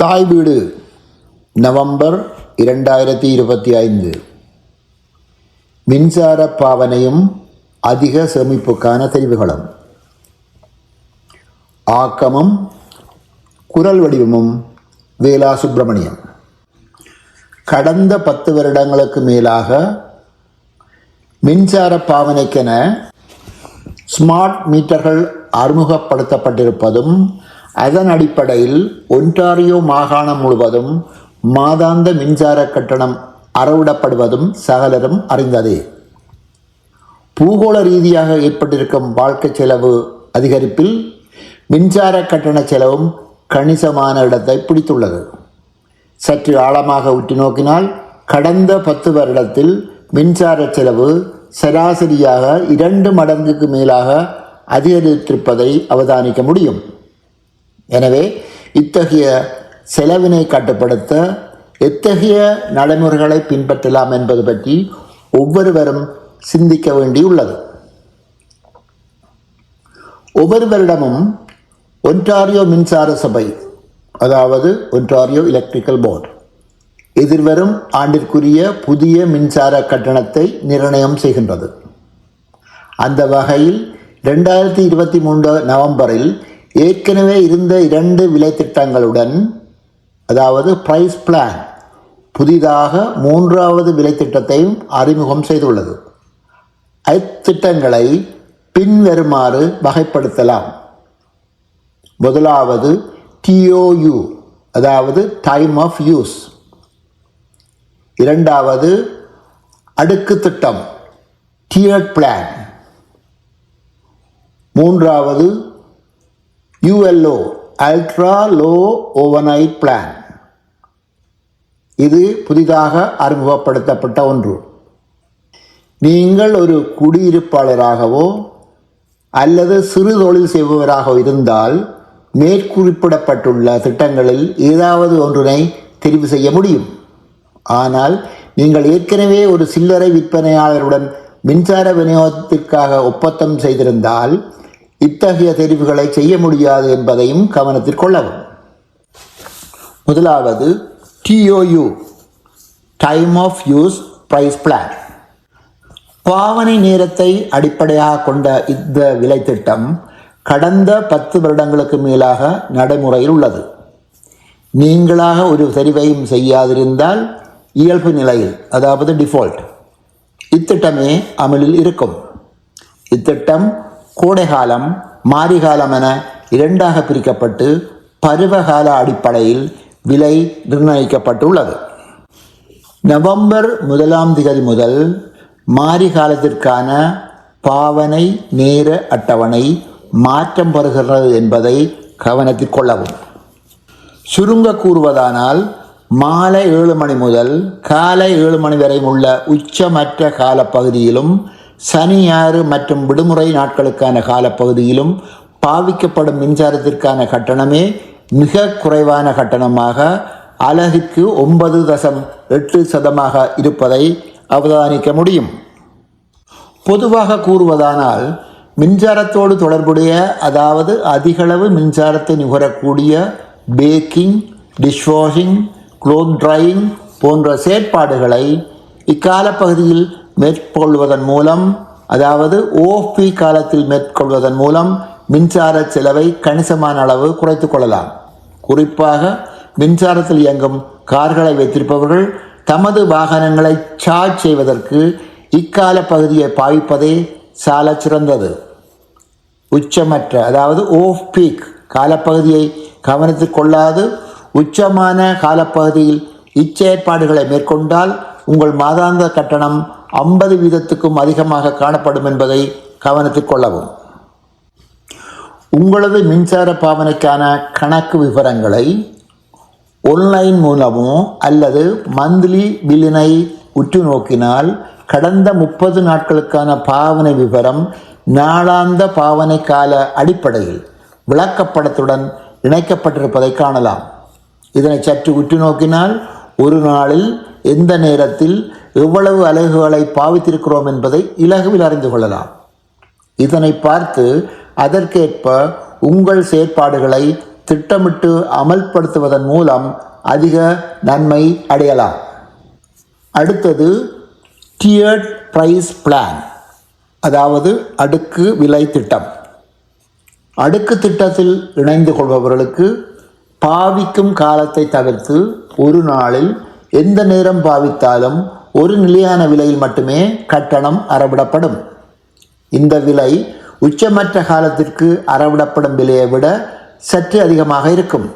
தாய் வீடு நவம்பர் இரண்டாயிரத்தி இருபத்தி ஐந்து. மின்சார பாவனையும் அதிக சேமிப்புக்கான தெரிவுகளும். ஆக்கமும் குரல் வடிவமும் வேலா சுப்பிரமணியம் கடந்த பத்து வருடங்களுக்கு மேலாக மின்சார பாவனைக்கென ஸ்மார்ட் மீட்டர்கள் அறிமுகப்படுத்தப்பட்டிருப்பதும் அதன் அடிப்படையில் ஒன்டாரியோ மாகாணம் முழுவதும் மாதாந்த மின்சார கட்டணம் அறவிடப்படுவதும் சகலரும் அறிந்ததே. பூகோள ரீதியாக ஏற்பட்டிருக்கும் வாழ்க்கை செலவு அதிகரிப்பில் மின்சார கட்டண செலவும் கணிசமான இடத்தை பிடித்துள்ளது. சற்று ஆழமாக உற்று நோக்கினால் கடந்த பத்து வருடத்தில் மின்சார செலவு சராசரியாக இரண்டு மடங்குக்கு மேலாக அதிகரித்திருப்பதை அவதானிக்க முடியும். எனவே இத்தகைய செலவினை கட்டுப்படுத்த எத்தகைய நடைமுறைகளை பின்பற்றலாம் என்பது பற்றி ஒவ்வொருவரும் சிந்திக்க வேண்டியுள்ளது. ஒவ்வொருவரிடமும் ஒன்றாரியோ ஒன்டாரியோ மின்சார சபை அதாவது ஒன்றாரியோ எலக்ட்ரிக்கல் போர்டு எதிர்வரும் ஆண்டிற்குரிய புதிய மின்சார கட்டணத்தை நிர்ணயம் செய்கின்றது. அந்த வகையில் ரெண்டாயிரத்தி இருபத்தி மூன்று நவம்பரில் ஏற்கனவே இருந்த இரண்டு விலை திட்டங்களுடன் அதாவது பிரைஸ் பிளான் புதிதாக மூன்றாவது விலை திட்டத்தையும் அறிமுகம் செய்துள்ளது. அத்திட்டங்களை பின்வருமாறு வகைப்படுத்தலாம். முதலாவது டிஓயு அதாவது டைம் ஆஃப் யூஸ் இரண்டாவது அடுக்கு திட்டம் டியர்ட் பிளான் மூன்றாவது ULO ultra low overnight plan இது புதிதாக அறிமுகப்படுத்தப்பட்ட ஒன்று. நீங்கள் ஒரு குடியிருப்பாளராகவோ அல்லது சிறு தொழில் செய்பவராக இருந்தால் மேற்குறிப்பிடப்பட்டுள்ள திட்டங்களில் ஏதாவது ஒன்றினை தெரிவு செய்ய முடியும். ஆனால் நீங்கள் ஏற்கனவே ஒரு சில்லறை விற்பனையாளருடன் மின்சார விநியோகத்திற்காக ஒப்பந்தம் செய்திருந்தால் இத்தகைய தெரிவுகளை செய்ய முடியாது என்பதையும் கவனத்தில் கொள்ளவும். முதலாவது TOU time of use price plan பாவனை நேரத்தை அடிப்படையாக கொண்ட இந்த விலை திட்டம் கடந்த பத்து வருடங்களுக்கு மேலாக நடைமுறையில் உள்ளது. நீங்களாக ஒரு தெரிவையும் செய்யாதிருந்தால் இயல்பு நிலையில் அதாவது டிஃபால்ட் இத்திட்டமே அமலில் இருக்கும். இத்திட்டம் கோடைகாலம் மாரிகாலம் என இரண்டாக பிரிக்கப்பட்டு பருவகால அடிப்படையில் விலை நிர்ணயிக்கப்பட்டுள்ளது. நவம்பர் முதலாம் திகதி முதல் மாரிகாலத்திற்கான பாவனை நேர அட்டவணை மாற்றம் பெறுகிறது என்பதை கவனத்தில் கொள்ளவும். சுருங்க கூறுவதானால் மாலை ஏழு மணி முதல் காலை ஏழு மணி வரை உள்ள உச்சமற்ற காலப்பகுதியிலும் சனி ஞாயிறு மற்றும் விடுமுறை நாட்களுக்கான காலப்பகுதியிலும் பாவிக்கப்படும் மின்சாரத்திற்கான கட்டணமே மிக குறைவான கட்டணமாக அலகுக்கு ஒன்பது தசம் எட்டு சதமாக இருப்பதை அவதானிக்க முடியும். பொதுவாக கூறுவதானால் மின்சாரத்தோடு தொடர்புடைய அதாவது அதிகளவு மின்சாரத்தை நுகரக்கூடிய பேக்கிங் டிஷ்வாஷிங் க்ளோத் ட்ரையிங் போன்ற செயற்பாடுகளை இக்கால பகுதியில் மேற்கொள்வதன் மூலம் அதாவது ஓபி காலத்தில் மேற்கொள்வதன் மூலம் மின்சார செலவை கணிசமான அளவு குறைத்து கொள்ளலாம். குறிப்பாக மின்சாரத்தில் இயங்கும் கார்களை வைத்திருப்பவர்கள் தமது வாகனங்களை சார்ஜ் செய்வதற்கு இக்கால பகுதியை பாவிப்பதே சால சிறந்தது. உச்சமற்ற அதாவது ஓஃப் பீக் காலப்பகுதியை கவனித்துக் கொள்ளாது. உச்சமான காலப்பகுதியில் இச்செயற்பாடுகளை மேற்கொண்டால் உங்கள் மாதாந்த கட்டணம் ஐம்பது வீதத்துக்கும் அதிகமாக காணப்படும் என்பதை கவனத்தில் கொள்ளவும். உங்களது மின்சார பாவனைக்கான கணக்கு விவரங்களை ஒன்லைன் மூலமோ அல்லது மந்த்லி பில்லினை உற்று நோக்கினால் கடந்த முப்பது நாட்களுக்கான பாவனை விவரம் நாளாந்த பாவனை கால அடிப்படையில் விளக்கப்படத்துடன் இணைக்கப்பட்டிருப்பதை காணலாம். இதனை சற்று உற்று நோக்கினால் ஒரு நாளில் எந்த நேரத்தில் எவ்வளவு அலகுகளை பாவித்திருக்கிறோம் என்பதை இலகுவில் அறிந்து கொள்ளலாம். இதனை பார்த்து அதற்கேற்ப உங்கள் செயற்பாடுகளை திட்டமிட்டு அமல்படுத்துவதன் மூலம் அதிக நன்மை அடையலாம். அடுத்தது டியர்ட் பிரைஸ் பிளான் அதாவது அடுக்கு விலை திட்டம். அடுக்கு திட்டத்தில் இணைந்து கொள்பவர்களுக்கு பாவிக்கும் காலத்தை தவிர்த்து ஒரு நாளில் எந்த நேரம் பாவித்தாலும் ஒரு நிலையான விலையில் மட்டுமே கட்டணம் அறவிடப்படும். இந்த விலை உச்சமற்ற காலத்திற்கு அறவிடப்படும் விலையை விட சற்று அதிகமாக இருக்கும்.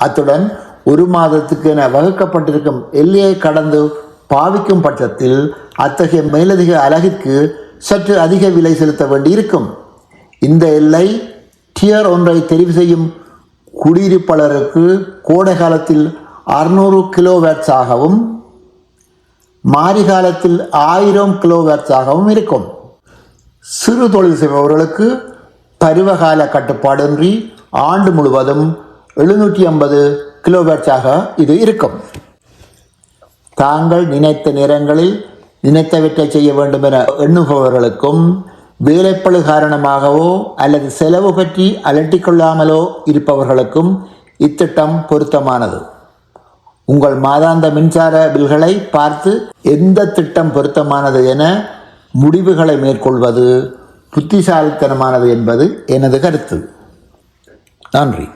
அத்துடன் ஒரு மாதத்துக்கு என வகுக்கப்பட்டிருக்கும் எல்லையை கடந்து பாவிக்கும் பட்சத்தில் அத்தகைய மேலதிக அலகிற்கு சற்று அதிக விலை செலுத்த வேண்டியிருக்கும். இந்த எல்லை டியர் ஒன்றை தெரிவு செய்யும் குடியிருப்பாளருக்கு கோடை காலத்தில் அறுநூறு கிலோவேட்ஸாகவும் மாரி காலத்தில் ஆயிரம் கிலோவேட்ஸாகவும் இருக்கும். சிறு தொழில் செய்பவர்களுக்கு பருவகால கட்டுப்பாடின்றி ஆண்டு முழுவதும் எழுநூற்றி ஐம்பது கிலோவேட்ஸாக இது இருக்கும். தாங்கள் நினைத்த நேரங்களில் நினைத்தவற்றை செய்ய வேண்டும் என எண்ணுபவர்களுக்கும் வேலைப்பழு காரணமாகவோ அல்லது செலவு பற்றி அலட்டிக்கொள்ளாமலோ இருப்பவர்களுக்கும் இத்திட்டம் பொருத்தமானது. உங்கள் மாதாந்த மின்சார பில்களை பார்த்து எந்த திட்டம் பொருத்தமானது என முடிவுகளை மேற்கொள்வது புத்திசாலித்தனமானது என்பது எனது கருத்து. நன்றி.